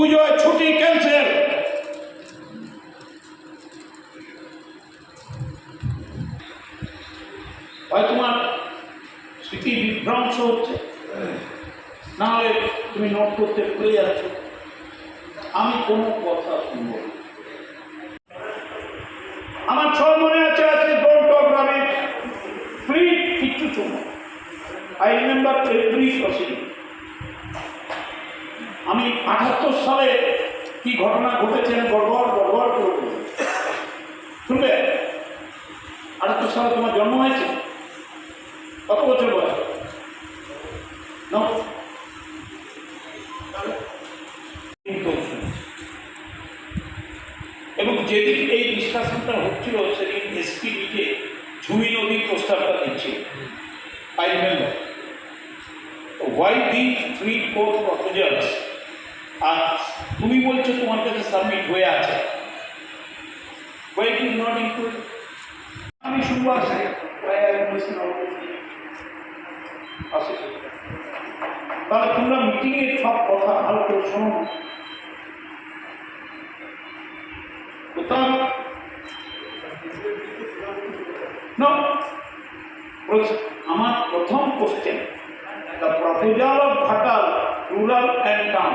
পুজোয় ছুটি ক্যান্সেল। হয় তোমার স্মৃতি বিভ্রংশ হচ্ছে? না হলে তুমি নোট করতে ভুলে যাচ্ছ। আমি কোনো কথা শুনব। আমার সব মনে আছে ডোন্ট টক রাবিট ফ্রি কিচ্ছু শোনো। আই রিমেম্বার এভরি প্রসিডিং সালে কি ঘটনা ঘটেছে গড়বড় গড়বড় করে। শুনবে? আঠাত্তর সালে তোমার জন্ম হয়েছে? কত বছর বয়স। এবং যেদিন এই ডিসকাশনটা হচ্ছিল, সেদিন এসপি নিজে ঝুমি নদীর প্রস্তাবটা দিচ্ছে I remember why the three four proposals আর তুমি বলছো তোমার কাছে সাবমিট হয়ে আছে। হোয়াই ইজ নট ইনক্লুড আমি শুনব আসে। তাহলে তোমরা মিটিংয়ের সব কথা ভালো করে শোনো। কোথাও. আমার প্রথম question the proposal of Ghatal rural and town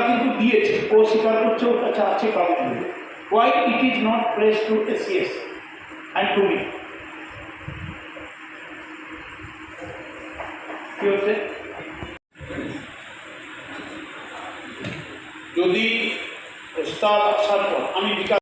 ওরা কিন্তু দিয়েছে। ও স্বীকার করছে ওর কাছে আছে কাগজ why it is not place to ACS and to me কি হচ্ছে? যদি প্রস্তাব আসার পর আমি